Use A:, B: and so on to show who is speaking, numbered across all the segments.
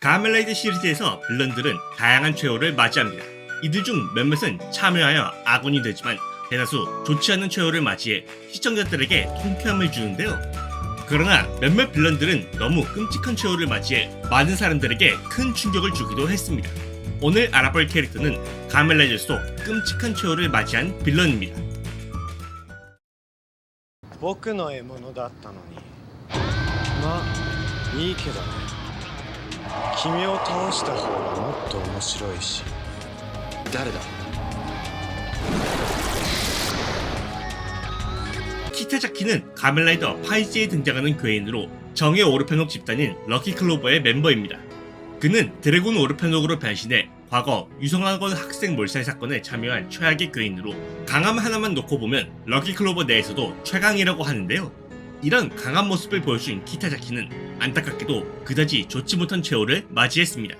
A: 가멜레이드 시리즈에서 빌런들은 다양한 최후를 맞이합니다. 이들 중 몇몇은 참여하여 아군이 되지만 대다수 좋지 않은 최후를 맞이해 시청자들에게 통쾌함을 주는데요. 그러나 몇몇 빌런들은 너무 끔찍한 최후를 맞이해 많은 사람들에게 큰 충격을 주기도 했습니다. 오늘 알아볼 캐릭터는 가멜레이드 속 끔찍한 최후를 맞이한 빌런입니다.
B: 僕の獲物だったのにまあいいけどね 君を倒した方がもっと面白いし誰だ
A: 키타자키는 가멜라이더 파이즈에 등장하는 괴인으로 정의 오르페녹 집단인 럭키클로버의 멤버입니다. 그는 드래곤 오르페녹으로 변신해 과거 유성학원 학생 몰살 사건에 참여한 최악의 괴인으로 강함 하나만 놓고 보면 럭키클로버 내에서도 최강이라고 하는데요. 이런 강한 모습을 보여준 키타자키는 안타깝게도 그다지 좋지 못한 최후를 맞이했습니다.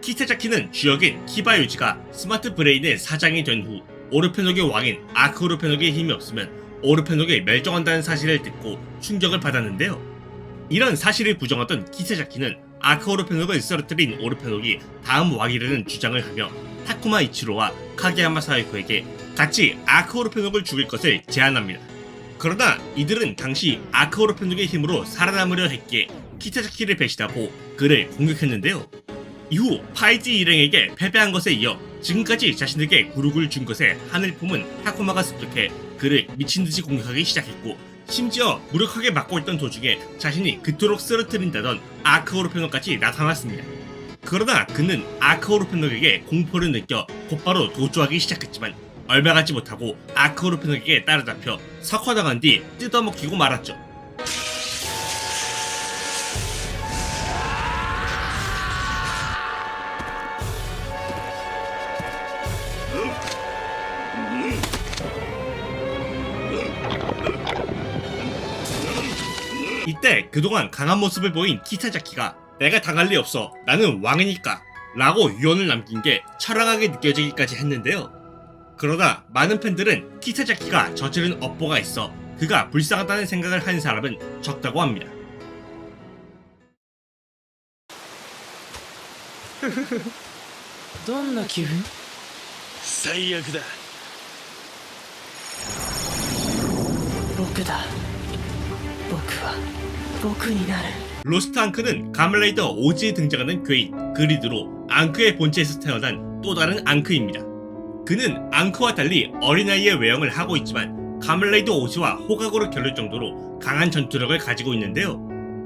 A: 키타자키는 주역인 키바 유지가 스마트 브레인의 사장이 된 후 오르페녹의 왕인 아크 오르페녹의 힘이 없으면 오르페녹이 멸종한다는 사실을 듣고 충격을 받았는데요. 이런 사실을 부정하던 키타자키는 아크 오르페녹을 쓰러뜨린 오르페녹이 다음 왕이라는 주장을 하며 타쿠마 이치로와 카게야마 사이코에게 같이 아크 오르페녹을 죽일 것을 제안합니다. 그러나 이들은 당시 아크 오르페녹의 힘으로 살아남으려 했기에 키타자키를 배신하고 그를 공격했는데요. 이후 파이지 일행에게 패배한 것에 이어 지금까지 자신에게 굴욕을 준 것에 한을 품은 타쿠마가 습득해 그를 미친듯이 공격하기 시작했고 심지어 무력하게 막고 있던 도중에 자신이 그토록 쓰러뜨린다던 아크오르페녹까지 나타났습니다. 그러나 그는 아크오르페녹에게 공포를 느껴 곧바로 도주하기 시작했지만 얼마 가지 못하고 아크오르페녹에게 따라잡혀 석화당한 뒤 뜯어먹히고 말았죠. 이때 그동안 강한 모습을 보인 키타자키가 내가 당할 리 없어 나는 왕이니까 라고 유언을 남긴 게 철학하게 느껴지기까지 했는데요. 그러다 많은 팬들은 키타자키가 저지른 업보가 있어 그가 불쌍하다는 생각을 한 사람은 적다고 합니다.
C: どんな気分
B: 最悪だ
C: 僕だ僕は僕になる
A: 로스트 앙크는 가멜레이더 오지에 등장하는 괴인 그리드로 앙크의 본체에서 태어난 또 다른 앙크입니다. 그는 앙크와 달리 어린아이의 외형을 하고 있지만 가멜레이더 오지와 호각으로 겨룰 정도로 강한 전투력을 가지고 있는데요.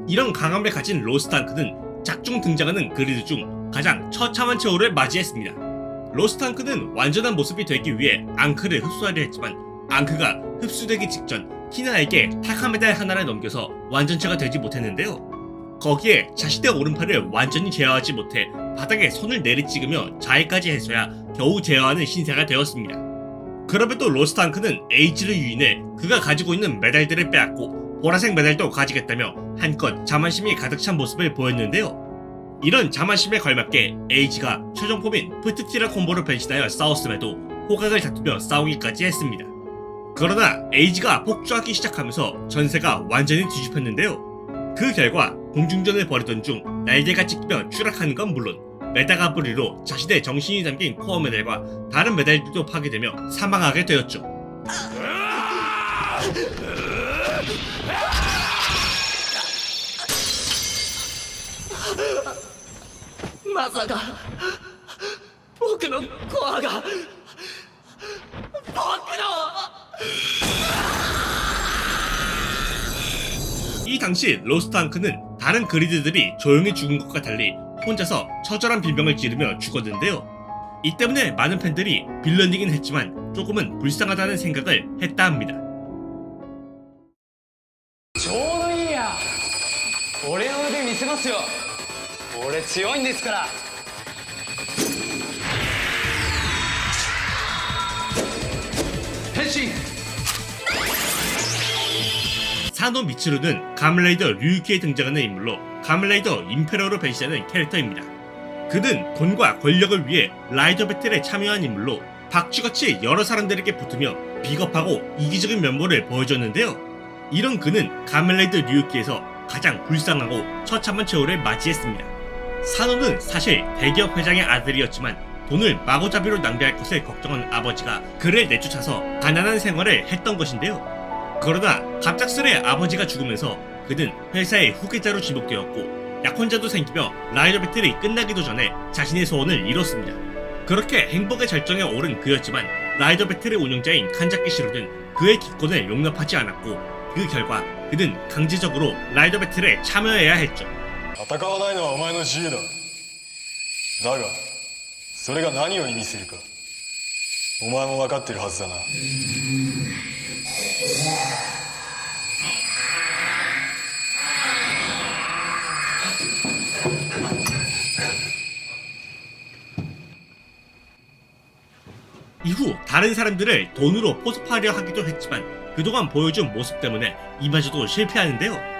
A: 이런 강함을 가진 로스트 앙크는 작중 등장하는 그리드 중 가장 처참한 최후를 맞이했습니다. 로스트 앙크는 완전한 모습이 되기 위해 앙크를 흡수하려 했지만 앙크가 흡수되기 직전 키나에게 타카메달 하나를 넘겨서 완전체가 되지 못했는데요. 거기에 자신의 오른팔을 완전히 제어하지 못해 바닥에 손을 내리찍으며 자해까지 해서야 겨우 제어하는 신세가 되었습니다. 그럼에도 로스트앙크는 H를 유인해 그가 가지고 있는 메달들을 빼앗고 보라색 메달도 가지겠다며 한껏 자만심이 가득 찬 모습을 보였는데요. 이런 자만심에 걸맞게 H가 최종 폼인 프트티라 콤보로 변신하여 싸웠음에도 호각을 다투며 싸우기까지 했습니다. 그러나 에이지가 폭주하기 시작하면서 전세가 완전히 뒤집혔는데요. 그 결과 공중전을 벌이던 중 날개가 찢기며 추락하는 건 물론 메다가 뿌리로 자신의 정신이 담긴 코어 메달과 다른 메달들도 파괴되며 사망하게 되었죠.
C: まさか僕のコアが僕の
A: 이 당시 로스트 앙크는 다른 그리드들이 조용히 죽은 것과 달리 혼자서 처절한 비명을 지르며 죽었는데요. 이 때문에 많은 팬들이 빌런이긴 했지만 조금은 불쌍하다는 생각을 했다 합니다.
C: ちょうどいいや俺の腕見せますよ俺強いんですから変身
A: 사노 미츠루는 가멜레이더 류유키에 등장하는 인물로 가멜레이더 임페러로 변신하는 캐릭터입니다. 그는 돈과 권력을 위해 라이더 배틀에 참여한 인물로 박쥐같이 여러 사람들에게 붙으며 비겁하고 이기적인 면모를 보여줬는데요. 이런 그는 가멜레이더 류유키에서 가장 불쌍하고 처참한 최후를 맞이했습니다. 산호는 사실 대기업 회장의 아들이었지만 돈을 마구잡이로 낭비할 것을 걱정한 아버지가 그를 내쫓아서 가난한 생활을 했던 것인데요. 그러다 갑작스레 아버지가 죽으면서 그는 회사의 후계자로 지목되었고 약혼자도 생기며 라이더 배틀이 끝나기도 전에 자신의 소원을 이뤘습니다. 그렇게 행복의 절정에 오른 그였지만 라이더 배틀의 운영자인 칸자키 시로는 그의 기권을 용납하지 않았고 그 결과 그는 강제적으로 라이더 배틀에 참여해야 했죠.
B: 戦わないのはお前の自由だだがそれが何を意味するかお前も分かってるはずだな「
A: 이후 다른 사람들을 돈으로 포섭하려 하기도 했지만 그동안 보여준 모습 때문에 이마저도 실패하는데요.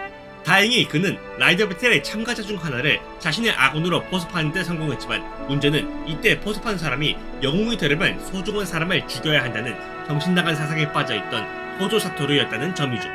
A: 다행히 그는 라이더 배틀의 참가자 중 하나를 자신의 아군으로 포섭하는 데 성공했지만 문제는 이때 포섭한 사람이 영웅이 되려면 소중한 사람을 죽여야 한다는 정신나간 사상에 빠져있던 호조 사토루였다는 점이죠.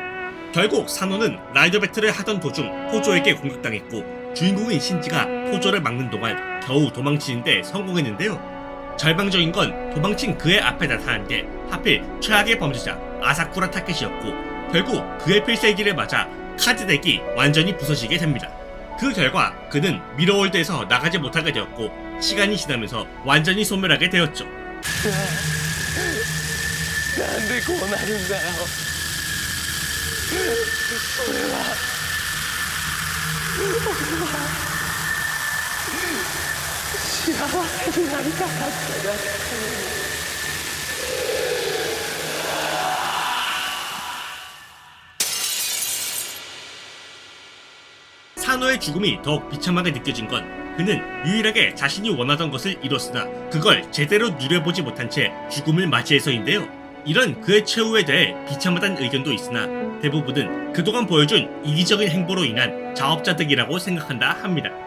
A: 결국 산호는 라이더 배틀을 하던 도중 호조에게 공격당했고 주인공인 신지가 호조를 막는 동안 겨우 도망치는데 성공했는데요. 절망적인 건 도망친 그의 앞에 나타난 게 하필 최악의 범죄자 아사쿠라 타케시였고 결국 그의 필살기를 맞아 카드덱이 완전히 부서지게 됩니다. 그 결과 그는 미러월드에서 나가지 못하게 되었고 시간이 지나면서 완전히 소멸하게 되었죠. 산호의 죽음이 더욱 비참하게 느껴진 건 그는 유일하게 자신이 원하던 것을 이뤘으나 그걸 제대로 누려보지 못한 채 죽음을 맞이해서인데요. 이런 그의 최후에 대해 비참하다는 의견도 있으나 대부분은 그동안 보여준 이기적인 행보로 인한 자업자득이라고 생각한다 합니다.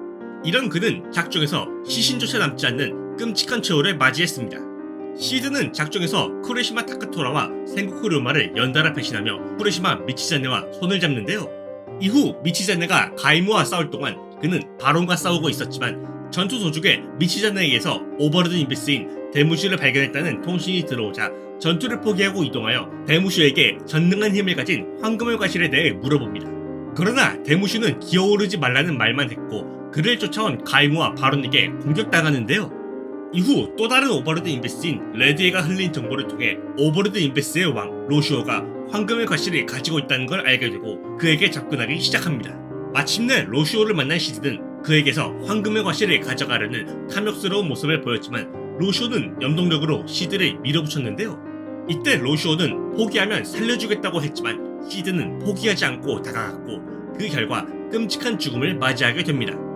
A: 이런 그는 작중에서 시신조차 남지 않는 끔찍한 최후를 맞이했습니다. 시드는 작중에서 쿠레시마 타카토라와 생고쿠 료마를 연달아 배신하며 쿠레시마 미치자네와 손을 잡는데요. 이후 미치자네가 가이무와 싸울 동안 그는 바론과 싸우고 있었지만 전투 도중에 미치자네에게서 오버로드 인베스인 데무슈를 발견했다는 통신이 들어오자 전투를 포기하고 이동하여 데무슈에게 전능한 힘을 가진 황금의 과실에 대해 물어봅니다. 그러나 데무슈는 기어오르지 말라는 말만 했고 그를 쫓아온 가이무와 바론에게 공격당하는데요. 이후 또 다른 오버로드 인베스인 레드에가 흘린 정보를 통해 오버로드 인베스의 왕 로슈오가 황금의 과실을 가지고 있다는 걸 알게 되고 그에게 접근하기 시작합니다. 마침내 로슈오를 만난 시드는 그에게서 황금의 과실을 가져가려는 탐욕스러운 모습을 보였지만 로슈오는 염동력으로 시드를 밀어붙였는데요. 이때 로슈오는 포기하면 살려주겠다고 했지만 시드는 포기하지 않고 다가갔고 그 결과 끔찍한 죽음을 맞이하게 됩니다.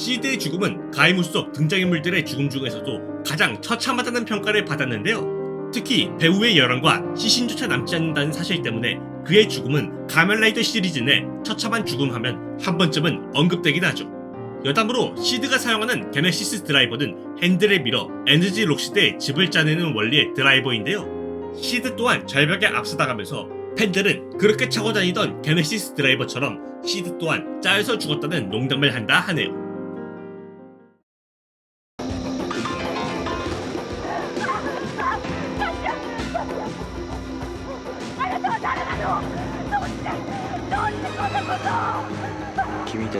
A: 시드의 죽음은 가이무 속 등장인물들의 죽음 중에서도 가장 처참하다는 평가를 받았는데요. 특히 배우의 열연과 시신조차 남지 않는다는 사실 때문에 그의 죽음은 가멜라이더 시리즈 내 처참한 죽음 하면 한 번쯤은 언급되긴 하죠. 여담으로 시드가 사용하는 게네시스 드라이버는 핸들에 밀어 에너지 록시드의 즙을 짜내는 원리의 드라이버인데요. 시드 또한 절벽에 앞서다가면서 팬들은 그렇게 차고 다니던 게네시스 드라이버처럼 시드 또한 짜여서 죽었다는 농담을 한다 하네요.
D: 君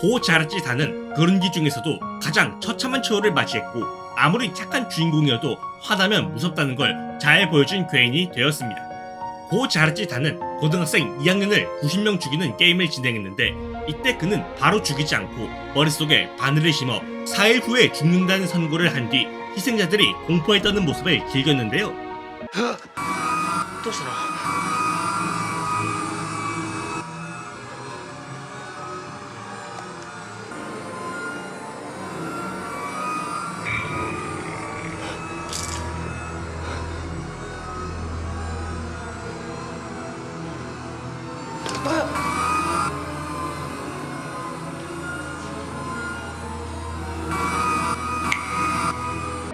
A: 고 자라지 다는 그룬기 중에서도 가장 처참한 처우를 맞이했고 아무리 착한 주인공이어도 화나면 무섭다는 걸 잘 보여준 괴인이 되었습니다. 고 자라지 다는 고등학생 2학년을 90명 죽이는 게임을 진행했는데 이때 그는 바로 죽이지 않고 머릿속에 바늘을 심어 4일 후에 죽는다는 선고를 한 뒤 희생자들이 공포에 떠는 모습을 즐겼는데요.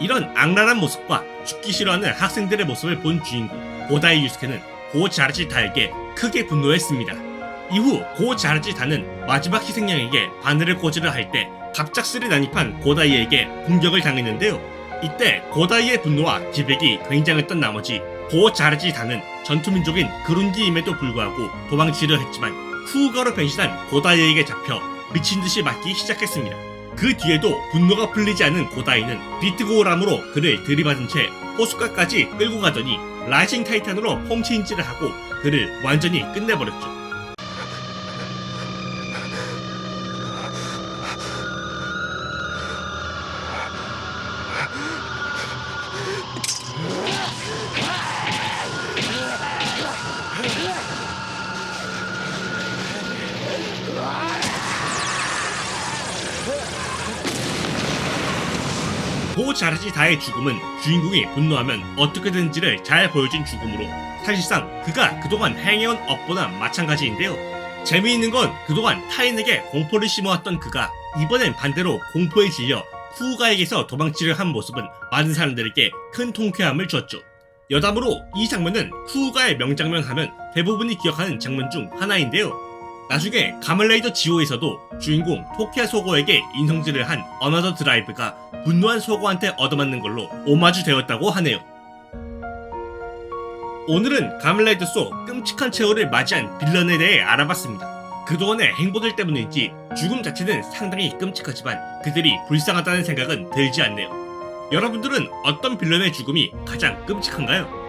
A: 이런 악랄한 모습과 죽기 싫어하는 학생들의 모습을 본 주인공 고다이 유스케는 고 자르지 다에게 크게 분노했습니다. 이후 고 자르지 다는 마지막 희생양에게 바늘을 꽂으려 할 때 갑작스레 난입한 고다이에게 공격을 당했는데요. 이때 고다이의 분노와 기백이 굉장했던 나머지 고 자르지 다는 전투민족인 그룬기임에도 불구하고 도망치려 했지만 후가로 변신한 고다이에게 잡혀 미친 듯이 맞기 시작했습니다. 그 뒤에도 분노가 풀리지 않은 고다이는 비트고람으로 그를 들이받은 채 호숫가까지 끌고 가더니 라이징 타이탄으로 폼체인지를 하고 그를 완전히 끝내버렸죠. 고 자르지 다의 죽음은 주인공이 분노하면 어떻게든지를 잘 보여준 죽음으로 사실상 그가 그동안 행해온 업보다 마찬가지인데요. 재미있는 건 그동안 타인에게 공포를 심어왔던 그가 이번엔 반대로 공포에 질려 후가에게서 도망치려 한 모습은 많은 사람들에게 큰 통쾌함을 줬죠. 여담으로 이 장면은 후가의 명장면 하면 대부분이 기억하는 장면 중 하나인데요. 나중에 가멜레이더 지오에서도 주인공 토키아 소고에게 인성질을 한 어나더 드라이브가 분노한 소고한테 얻어맞는 걸로 오마주 되었다고 하네요. 오늘은 가멜레이더 속 끔찍한 최후를 맞이한 빌런에 대해 알아봤습니다. 그동안의 행보들 때문인지 죽음 자체는 상당히 끔찍하지만 그들이 불쌍하다는 생각은 들지 않네요. 여러분들은 어떤 빌런의 죽음이 가장 끔찍한가요?